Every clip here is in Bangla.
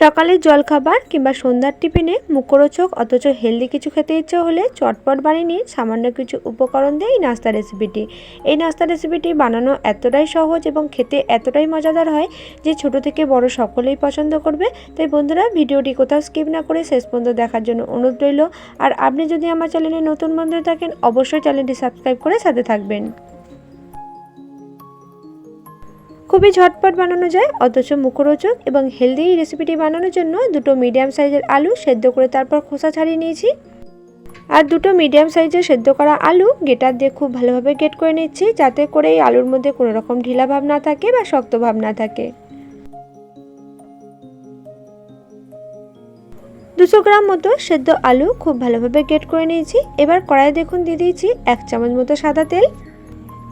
সকালের জলখাবার কিংবা সন্ধ্যার টিফিনে মুখরোচক অথচ হেলদি কিছু খেতে ইচ্ছে হলে চটপট বানিয়ে নিন সামান্য কিছু উপকরণ দিয়ে এই নাস্তা রেসিপিটি এই নাস্তা রেসিপিটি বানানো এতটাই সহজ এবং খেতে এতটাই মজাদার হয় যে ছোট থেকে বড় সকলেই পছন্দ করবে। তাই বন্ধুরা, ভিডিওটি কোথাও স্কিপ না করে শেষ পর্যন্ত দেখার জন্য অনুরোধ রইল। আর আপনি যদি আমার চ্যানেলে নতুন বন্ধু থাকেন, অবশ্যই চ্যানেলটি সাবস্ক্রাইব করে সাথে থাকবেন। খুবই ঝটপট বানানো যায়, অথচ মুখরোচক এবং হেলদি এই রেসিপিটি বানানোর জন্য দুটো মিডিয়াম সাইজের আলু সেদ্ধ করে তারপর খোসা ছাড়িয়ে নিয়েছি। আর দুটো মিডিয়াম সাইজের সেদ্ধ করা আলু গেটার দিয়ে খুব ভালোভাবে গেট করে নিচ্ছি, যাতে করে এই আলুর মধ্যে কোনো রকম ঢিলা ভাব না থাকে বা শক্ত ভাব না থাকে। দুশো গ্রাম মতো সেদ্ধ আলু খুব ভালোভাবে গেট করে নিয়েছি। এবার কড়াই দেখুন দিয়ে দিয়েছি এক চামচ মতো সাদা তেল।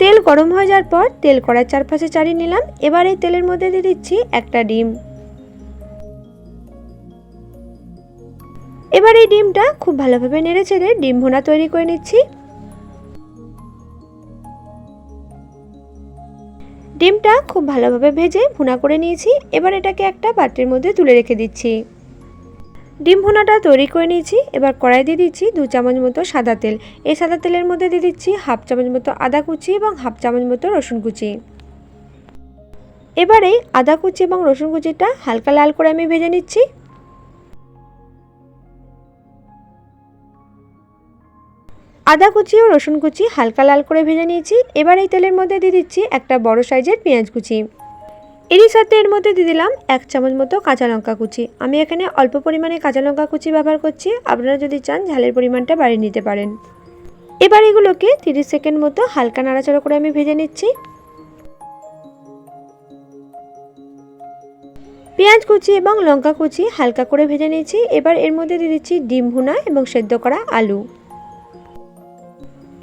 তেল গরম হয়ে যাওয়ার পর তেল কড়ার চারপাশে চাড়িয়ে নিলাম। এবার এই তেলের মধ্যে দিয়ে দিচ্ছি একটা ডিম। এবার এই ডিমটা খুব ভালোভাবে নেড়ে ছেড়ে ডিম ভোনা তৈরি করে নিচ্ছি। ডিমটা খুব ভালোভাবে ভেজে ভুনা করে নিয়েছি। এবার এটাকে একটা পাত্রের মধ্যে তুলে রেখে দিচ্ছি। ডিম ভুনাটা তৈরি করে নিয়েছি, এবার কড়াই দিয়ে দিচ্ছি দু চামচ মতো সাদা তেল। এই সাদা তেলের মধ্যে দিয়ে দিচ্ছি হাফ চামচ মতো আদা কুচি এবং হাফ চামচ মতো রসুন কুচি। এবারে আদা কুচি এবং রসুন কুচিটা হালকা লাল করে আমি ভেজে নিচ্ছি। আদা কুচি ও রসুন কুচি হালকা লাল করে ভেজে নিয়েছি। এবার এই তেলের মধ্যে দিয়ে দিচ্ছি একটা বড় সাইজের পেঁয়াজ কুচি। এরই সাথে এর মধ্যে দিয়ে দিলাম এক চামচ মতো কাঁচা লঙ্কা কুচি। আমি এখানে অল্প পরিমাণে কাঁচা লঙ্কা কুচি ব্যবহার করছি। আপনারা যদি চান, ঝালের পরিমাণটা বাড়িয়ে নিতে পারেন। এবার এগুলোকে তিরিশ সেকেন্ড মতো হালকা নাড়াচাড়া করে আমি ভেজে নিচ্ছি। পেঁয়াজ কুচি এবং লঙ্কা কুচি হালকা করে ভেজে নিয়েছি। এবার এর মধ্যে দিয়ে দিচ্ছি ডিম ভুনা এবং সেদ্ধ করা আলু।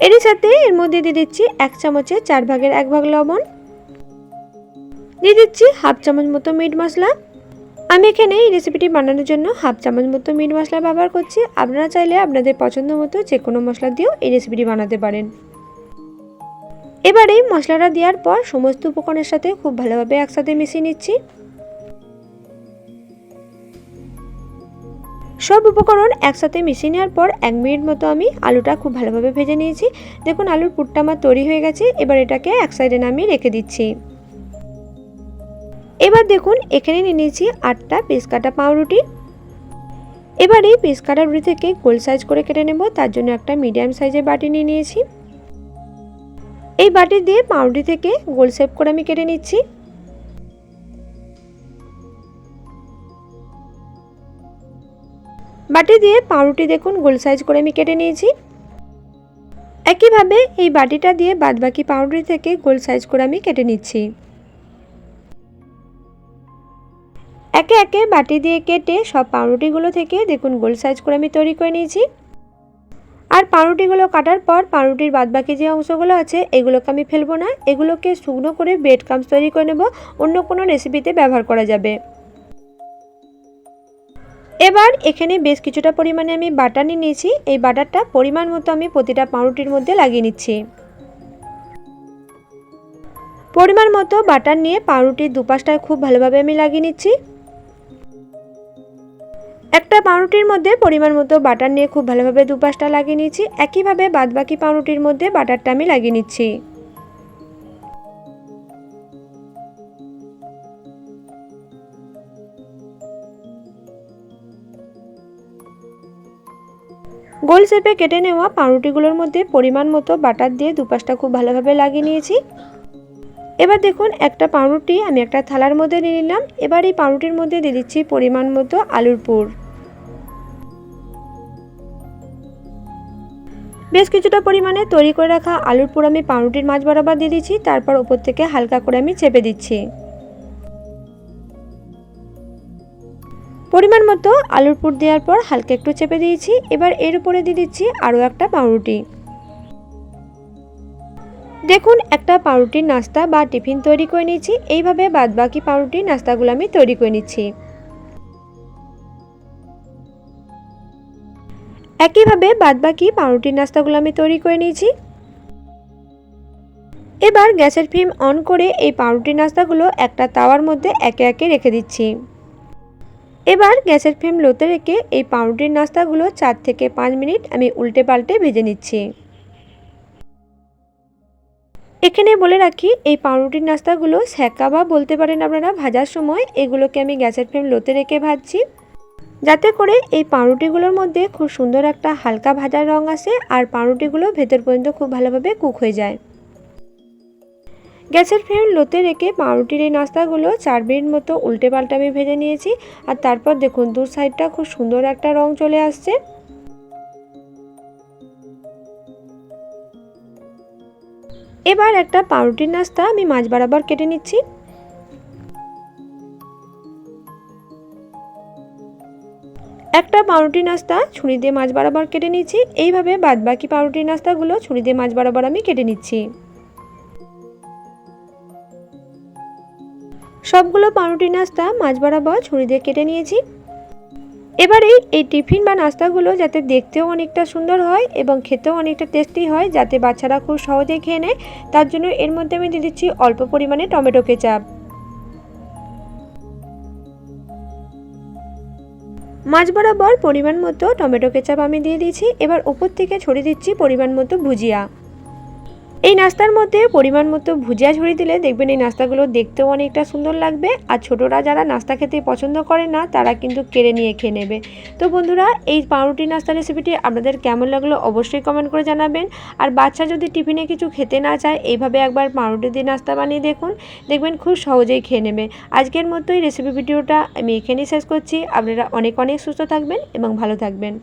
এরই সাথে এর মধ্যে দিয়ে দিচ্ছি এক চামচে চার ভাগের এক ভাগ লবণ। দিয়ে দিচ্ছি হাফ চামচ মতো মিট মশলা। আমি এখানে এই রেসিপিটি বানানোর জন্য হাফ চামচ মতো মিট মশলা ব্যবহার করছি। আপনারা চাইলে আপনাদের পছন্দ মতো যে কোনো মশলা দিয়েও এই রেসিপিটি বানাতে পারেন। এবারে মশলাটা দেওয়ার পর সমস্ত উপকরণের সাথে খুব ভালোভাবে একসাথে মিশিয়ে নিচ্ছি। সব উপকরণ একসাথে মিশিয়ে নেওয়ার পর এক মিনিট মতো আমি আলুটা খুব ভালোভাবে ভেজে নিয়েছি। দেখুন আলুর পুরটা আমার তৈরি হয়ে গেছে। এবার এটাকে এক সাইডে নামিয়ে রেখে দিচ্ছি। এবার দেখুন, এখানে নিয়ে নিয়েছি আটটা পিস কাটা পাউরুটি। এবার এই পিস কাটা রুটি থেকে গোল সাইজ করে কেটে নেব, তার জন্য একটা মিডিয়াম সাইজের বাটি নিয়ে নিয়েছি। এই বাটি দিয়ে পাউরুটি থেকে গোল শেপ করে আমি কেটে নিচ্ছি। বাটি দিয়ে পাউরুটি দেখুন, গোল সাইজ করে আমি কেটে নিয়েছি। একইভাবে এই বাটিটা দিয়ে বাদবাকি পাউরুটি থেকে গোল সাইজ করে আমি কেটে নিচ্ছি। একে একে বাটি দিয়ে কেটে সব পাউরুটিগুলো থেকে দেখুন গোল সাইজ করে আমি তৈরি করে নিয়েছি। আর পাউরুটিগুলো কাটার পর পাউরুটির বাদবাকি যে অংশগুলো আছে, এগুলোকে আমি ফেলব না। এগুলোকে শুকনো করে ব্রেড কামস তৈরি করে নেব। অন্য কোনো রেসিপিতে ব্যবহার করা যাবে। এবার এখানে বেশ কিছুটা পরিমাণে আমি বাটার নিয়ে নিয়েছি। এই বাটারটা পরিমাণ মতো আমি প্রতিটা পাউরুটির মধ্যে লাগিয়ে নিচ্ছি। পরিমাণ মতো বাটার নিয়ে পাউরুটির দুপাশটায় খুব ভালোভাবে আমি লাগিয়ে নিচ্ছি। একটা পাউরুটির মধ্যে পরিমাণ মতো বাটার নিয়ে খুব ভালোভাবে দুপাশটা লাগিয়ে নিচ্ছি একইভাবে বাদবাকি পাউরুটির মধ্যে বাটারটা আমি লাগিয়ে নিচ্ছি। গোল শেপে কেটে নেওয়া পাউরুটিগুলোর মধ্যে পরিমাণ মতো বাটার দিয়ে দুপাশটা খুব ভালোভাবে লাগিয়ে নিয়েছি। এবার দেখুন, একটা পাউরুটি আমি একটা থালার মধ্যে নিয়ে নিলাম। এবার এই পাউরুটির মধ্যে দিয়ে দিচ্ছি পরিমাণ মতো আলুর পুর। বেশ কিছুটা পরিমাণে তৈরি করে রাখা আলুর পুর আমি পাউরুটির মাছ বরাবর দিয়ে দিচ্ছি, তারপর উপর থেকে হালকা করে আমি চেপে দিচ্ছি। পরিমাণ মতো আলুর পুর দেওয়ার পর হালকা একটু চেপে দিয়েছি, এবার এর উপরে দিয়ে দিচ্ছি আরও একটা পাউরুটি। দেখুন, একটা পাউরুটির নাস্তা বা টিফিন তৈরি করে নিয়েছি, এইভাবে বাদবাকি পাউরুটির নাস্তাগুলো আমি তৈরি করে নিচ্ছি। একইভাবে বাদবাকি পাউরুটির নাস্তাগুলো আমি তৈরি করে নিয়েছি। এবার গ্যাসের ফ্লেম অন করে এই পাউরুটি নাস্তাগুলো একটা তাওয়ার মধ্যে একে একে রেখে দিচ্ছি। এবার গ্যাসের ফ্লেম লোতে রেখে এই পাউরুটির নাস্তাগুলো চার থেকে পাঁচ মিনিট আমি উল্টে পাল্টে ভেজে নিচ্ছি। এখানে বলে রাখি, এই পাউরুটির নাস্তাগুলো স্যাঁকা বা বলতে পারেন আপনারা ভাজার সময় এগুলোকে আমি গ্যাসের ফ্লেম লোতে রেখে ভাজছি। যাতে করে এই পাউরুটিগুলোর মধ্যে খুব সুন্দর একটা হালকা ভাজার রং আসে আর পাউরুটিগুলো ভেতর পর্যন্ত খুব ভালোভাবে কুক হয়ে যায়। গ্যাসের ফ্লেম লোতে রেখে পাউরুটির এই নাস্তাগুলো চার মিনিট মতো উল্টে পাল্টে আমি ভেজে নিয়েছি। আর তারপর দেখুন, দু সাইডটা খুব সুন্দর একটা রং চলে আসছে। এবার একটা পাউরুটির নাস্তা আমি মাছ বরাবর কেটে নিচ্ছি। একটা পাউরুটি নাস্তা, ছুরি দিয়ে মাছ বরাবর কেটে নিচ্ছি। এইভাবে বাদবাকি পাউরুটি নাস্তাগুলো ছুরি দিয়ে মাছ বরাবর আমি কেটে নিচ্ছি। সবগুলো পাউরুটি নাস্তা মাছ বরাবর ছুরি দিয়ে কেটে নিয়েছি। এবারে এই টিফিন বা নাস্তাগুলো যাতে দেখতেও অনেকটা সুন্দর হয় এবং খেতেও অনেকটা টেস্টি হয়, যাতে বাচ্চারা খুব সহজেই খেয়ে নেয়, তার জন্য এর মধ্যে আমি দিয়ে দিচ্ছি অল্প পরিমাণে টমেটো কেচাপ। মাছ বরাবর পরিমাণ মতো টমেটো কেচাপ আমি দিয়ে দিয়েছি। এবার উপর থেকে ছড়িয়ে দিচ্ছি পরিমাণ মতো ভুজিয়া। এই নাস্তার মধ্যে পরিমাণ মতো ভুজিয়া ছড়িয়ে দিলে দেখবেন এই নাস্তাগুলো দেখতেও অনেকটা সুন্দর লাগবে। আর ছোটরা যারা নাস্তা খেতে পছন্দ করে না, তারা কিন্তু কেড়ে নিয়ে খেয়ে নেবে। তো বন্ধুরা, এই পাউরুটি নাস্তা রেসিপিটি আপনাদের কেমন লাগল অবশ্যই কমেন্ট করে জানাবেন। আর বাচ্চা যদি টিফিনে কিছু খেতে না চায়, এইভাবে একবার পাউরুটি দিয়ে নাস্তা বানিয়ে দেখুন। দেখবেন খুব সহজেই খেয়ে নেবে। আজকের মতো এই রেসিপি ভিডিওটা আমি এখানেই শেষ করছি। আপনারা অনেক অনেক সুস্থ থাকবেন এবং ভালো থাকবেন।